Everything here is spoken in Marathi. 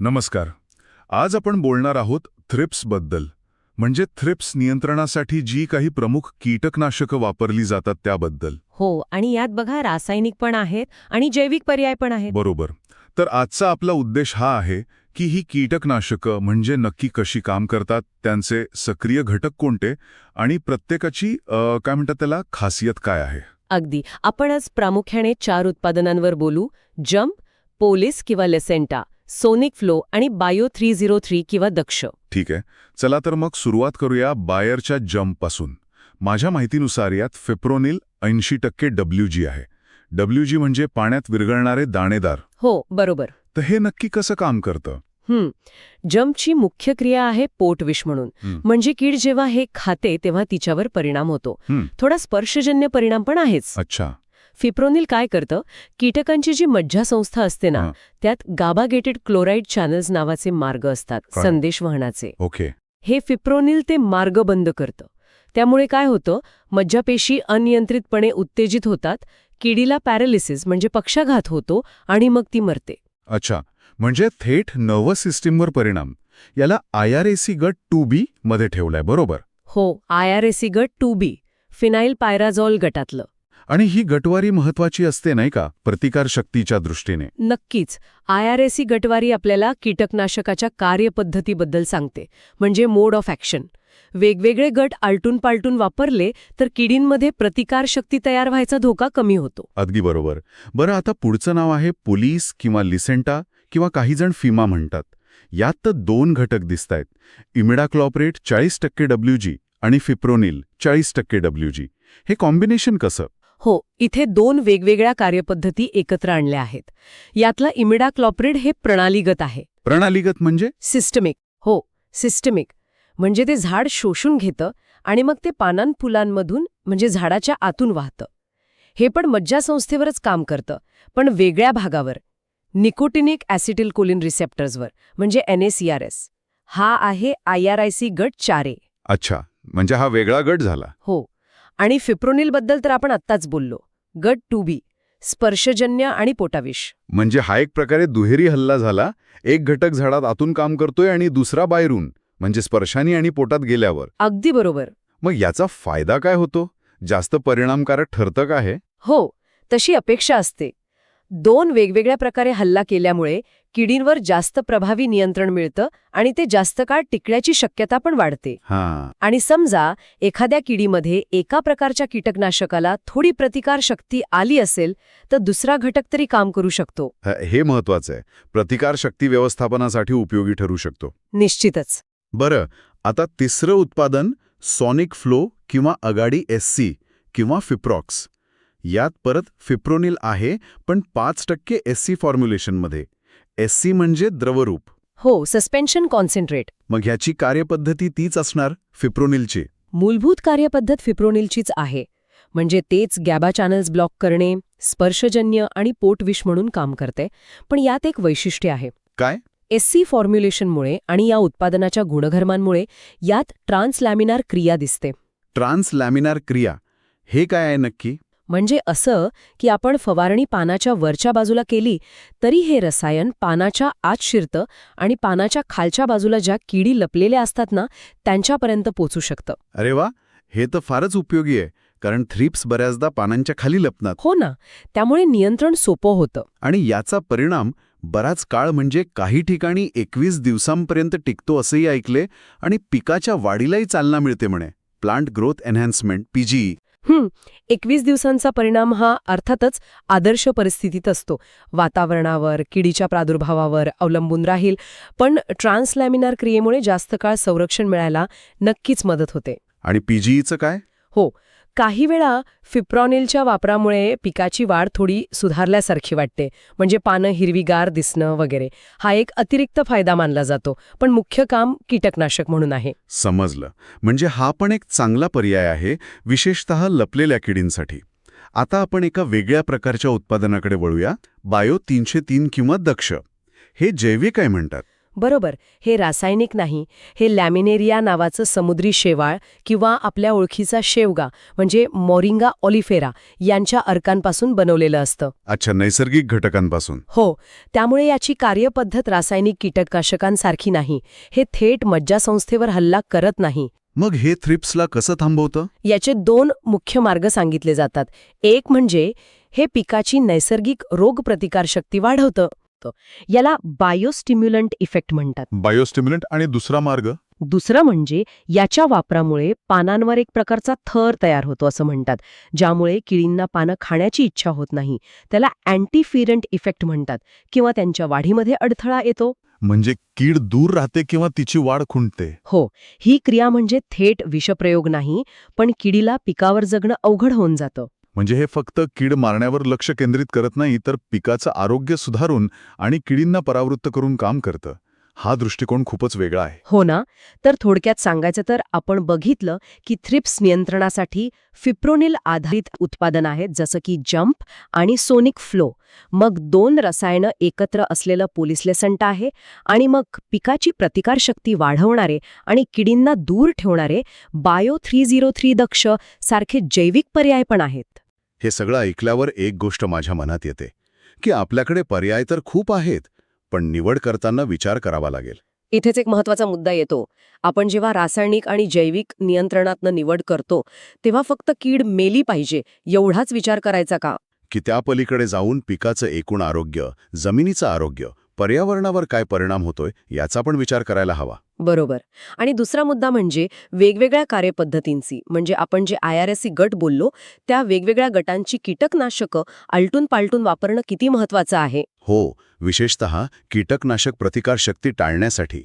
नमस्कार. आज आपण बोलणार आहोत थ्रिप्सबद्दल म्हणजे थ्रिप्स नियंत्रणासाठी जी काही प्रमुख कीटकनाशकं वापरली जातात त्याबद्दल. हो आणि यात बघा रासायनिक पण आहेत आणि जैविक पर्याय पण आहेत. बरोबर. तर आजचा आपला उद्देश हा आहे की ही कीटकनाशकं म्हणजे नक्की कशी काम करतात त्यांचे सक्रिय घटक कोणते आणि प्रत्येकाची अ, काय म्हणतात त्याला खासियत काय आहे? अगदी. आपण आज प्रामुख्याने चार उत्पादनांवर बोलू. जम्प पोलीस किंवा लेसेंटा. सोनिक फ्लो आणि बायो थ्री झिरो थ्री किंवा दक्ष. ठीक आहे. चला तर मग सुरुवात करूया बायरच्या जम्पपासून माझ्या माहितीनुसार यात फिप्रोनिल ऐंशी टक्के डब्ल्यू जी आहे. डब्ल्यू जी म्हणजे पाण्यात विरघळणारे दाणेदार. हो बरोबर. तर हे नक्की कसं काम करतं. जम्पची मुख्य क्रिया आहे पोटविष म्हणून. म्हणजे कीड जेव्हा हे खाते तेव्हा तिच्यावर परिणाम होतो. थोडा स्पर्शजन्य परिणाम पण आहेच. अच्छा. फिप्रोनिल काय करतं? कीटकांची जी मज्जासंस्था असते ना. त्यात गाबागेटेड क्लोराईड चॅनल्स नावाचे मार्ग असतात? संदेश वहनाचे. ओके. हे फिप्रोनिल ते मार्ग बंद करतं. त्यामुळे काय होतं? मज्जापेशी अनियंत्रितपणे उत्तेजित होतात किडीला पॅरालिसिस म्हणजे पक्षाघात होतो आणि मग ती मरते. अच्छा. म्हणजे थेट नर्वस सिस्टीमवर परिणाम. याला आय आर ए सी गट टू बी मध्ये ठेवलाय बरोबर? हो आय आर एसी गट टू बी फिनाईल पायराझॉल गटातलं. आणि ही गटवारी महत्वाची असते नाही का? प्रतिकारशक्तीच्या दृष्टीने. नक्कीच. आय आर एसी गटवारी आपल्याला कीटकनाशकाच्या कार्यपद्धतीबद्दल सांगते म्हणजे मोड ऑफ ॲक्शन. वेगवेगळे गट आलटून पालटून वापरले तर किडींमध्ये प्रतिकारशक्ती तयार व्हायचा धोका कमी होतो. अगदी बरोबर. बरं आता पुढचं नाव आहे पोलीस किंवा लिसेंटा किंवा काही जण फिमा म्हणतात. यात तर दोन घटक दिसतायत. इमिडाक्लॉपरेट चाळीस टक्के डब्ल्यू जी आणि फिप्रोनिल चाळीस टक्के डब्ल्यू जी. हे कॉम्बिनेशन कसं? हो इथे दोन वेगवेगळ्या कार्यपद्धती एकत्र आणल्या आहेत. यातला इमिडाक्लॉप्रिड हे प्रणालीगत आहे. प्रणालीगत म्हणजे? सिस्टमिक. हो सिस्टमिक. म्हणजे ते झाड शोषून घेतं आणि मग ते पानांफुलांमधून म्हणजे झाडाच्या आतून वाहतं. हे पण मज्जासंस्थेवरच काम करतं पण वेगळ्या भागावर. निकोटिनिक ॲसिटिल कोलिन रिसेप्टर्सवर म्हणजे एनएसीआरएस हा आहे आय आर आय सी गट चारे अच्छा म्हणजे हा वेगळा गट झाला. हो आणि फिप्रोनिलबद्दल तर आपण आत्ताच बोललो. गट टू बी स्पर्शजन्य आणि पोटाविष. म्हणजे हा एक प्रकारे दुहेरी हल्ला झाला एक घटक झाडात आतून काम करतोय आणि दुसरा बाहेरून म्हणजे स्पर्शानी आणि पोटात गेल्यावर. अगदी बरोबर. मग याचा फायदा काय होतो? जास्त परिणामकारक ठरतं का हे? हो तशी अपेक्षा असते. दोन वेगवेगळ्या प्रकारे हल्ला केल्यामुळे किडींवर जास्त प्रभावी नियंत्रण मिळतं आणि ते जास्त काळ टिकण्याची शक्यता पण वाढते. हां. आणि समजा एखाद्या किडीमध्ये एका प्रकारच्या कीटकनाशकाला थोडी प्रतिकार शक्ती आली असेल तर दुसरा घटक तरी काम करू शकतो. ह- महत्वाचं आहे. प्रतिकार शक्ती व्यवस्थापनासाठी उपयोगी ठरू शकतो. निश्चितच. बरं आता तिसरं उत्पादन सॉनिक फ्लो किंवा अगाडी एस सी किंवा फिप्रॉक्स. यात परत फिप्रोनिल आहे पण पाच टक्के एस सी फॉर्म्युलेशनमध्ये. एस सी म्हणजे द्रवरूप. हो सस्पेन्शन कॉन्सन्ट्रेट. मग ह्याची कार्यपद्धती तीच असणार फिप्रोनिलची? मूलभूत कार्यपद्धत फिप्रोनिलचीच आहे. म्हणजे तेच गॅबा चॅनल्स ब्लॉक करणे स्पर्शजन्य आणि पोटविष म्हणून काम करते पण यात एक वैशिष्ट्य आहे. काय? एससी फॉर्म्युलेशनमुळे आणि या उत्पादनाच्या गुणधर्मांमुळे यात ट्रान्सलॅमिनार क्रिया दिसते. ट्रान्सलॅमिनार क्रिया. हे काय आहे नक्की? म्हणजे असं की आपण फवारणी पानाच्या वरच्या बाजूला केली तरी हे रसायन पानाच्या आत शिरतं आणि पानाच्या खालच्या बाजूला ज्या किडी लपलेल्या असतात ना त्यांच्यापर्यंत पोचू शकतं. अरे वा! हे तर फारच उपयोगी आहे कारण थ्रिप्स बऱ्याचदा पानांच्या खाली लपतात हो ना त्यामुळे नियंत्रण सोपं होतं. आणि याचा परिणाम बराच काळ म्हणजे काही ठिकाणी एकवीस दिवसांपर्यंत टिकतो असंही ऐकले आणि पिकाच्या वाढीलाही चालना मिळते म्हणे. प्लांट ग्रोथ एन्हान्समेंट पीजीई हं, एकवीस दिवसांचा परिणाम हा अर्थातच आदर्श परिस्थितीत असतो. वातावरणावर किडीच्या प्रादुर्भावावर अवलंबून राहील पण ट्रान्सलॅमिनार क्रियेमुळे जास्त काळ संरक्षण मिळायला नक्कीच मदत होते. आणि पीजीईचं काय? हो काही वेळा फिप्रॉनिलच्या वापरामुळे पिकाची वाढ थोडी सुधारल्यासारखी वाटते. म्हणजे पानं हिरवीगार दिसणं वगैरे. हा एक अतिरिक्त फायदा मानला जातो. पण मुख्य काम कीटकनाशक म्हणून आहे. समजलं. म्हणजे हा पण एक चांगला पर्याय आहे विशेषतः लपलेल्या किडींसाठी. आता आपण एका वेगळ्या प्रकारच्या उत्पादनाकडे वळूया. बायो तीनशे तीन किंवा दक्ष. हे जैविक आहे म्हणतात. बरोबर हे रासायनिक नाही हे लॅमिनेरिया नावाचं समुद्री शेवाळ किंवा आपल्या ओळखीचा शेवगा म्हणजे मॉरिंगा ऑलिफेरा यांच्या अर्कांपासून बनवलेलं असतं. अच्छा नैसर्गिक घटकांपासून. हो त्यामुळे याची कार्यपद्धत रासायनिक कीटकनाशकांसारखी नाही. हे थेट मज्जासंस्थेवर हल्ला करत नाही. मग हे थ्रिप्सला कसं थांबवतं? याचे दोन मुख्य मार्ग सांगितले जातात. एक म्हणजे हे पिकाची नैसर्गिक रोगप्रतिकारशक्ती वाढवतं. याला बायोस्टिम्युलंट इफेक्ट म्हणतात. बायोस्टिम्युलंट आणि दुसरा मार्ग? दुसरं म्हणजे याच्या वापरामुळे पानांवर एक प्रकारचा थर तयार होतो असं म्हणतात ज्यामुळे किळींना पानं खाण्याची इच्छा होत नाही. त्याला अँटीफिरंट इफेक्ट म्हणतात किंवा त्यांच्या वाढीमध्ये अडथळा येतो. म्हणजे कीड दूर राहते किंवा तिची वाढ खुंटते? हो ही क्रिया म्हणजे थेट विषप्रयोग नाही पण किडीला पिकावर जगणं अवघड होऊन जातं. म्हणजे हे फक्त कीड मारण्यावर लक्ष केंद्रित करत नाही तर पिकाचं आरोग्य सुधारून आणि किडींना परावृत्त करून काम करतं. हा दृष्टिकोन खूपच वेगळा आहे. हो ना? तर थोडक्यात सांगायचं तर आपण बघितलं की थ्रिप्स नियंत्रणासाठी फिप्रोनिल आधारित उत्पादन आहेत जसं की जंप आणि सोनिक फ्लो. मग दोन रसायनं एकत्र असलेलं पोलिसलेसंट आहे आणि मग पिकाची प्रतिकारशक्ती वाढवणारे आणि किडींना दूर ठेवणारे bio three zero three Daksh सारखे जैविक पर्याय पण आहेत. हे सगळं ऐकल्यावर एक गोष्ट माझ्या मनात येते की आपल्याकडे पर्याय तर खूप आहेत पण निवड करताना विचार करावा लागेल. इथेच एक महत्त्वाचा मुद्दा येतो. आपण जेव्हा रासायनिक आणि जैविक नियंत्रणातनं निवड करतो तेव्हा फक्त कीड मेली पाहिजे एवढाच विचार करायचा का? की त्या पलीकडे जाऊन पिकाचं एकूण आरोग्य जमिनीचं आरोग्य पर्यावरणावर काय परिणाम होतोय याचा पण विचार करायला हवा. बरोबर. आणि दुसरा मुद्दा म्हणजे वेगवेगळ्या कार्यपद्धतींची. म्हणजे आपण जे आय आर एस गट बोललो त्या वेगवेगळ्या गटांची कीटकनाशकं आलटून पालटून वापरणं किती महत्वाचं आहे? हो. विशेषतः कीटकनाशक प्रतिकारशक्ती टाळण्यासाठी.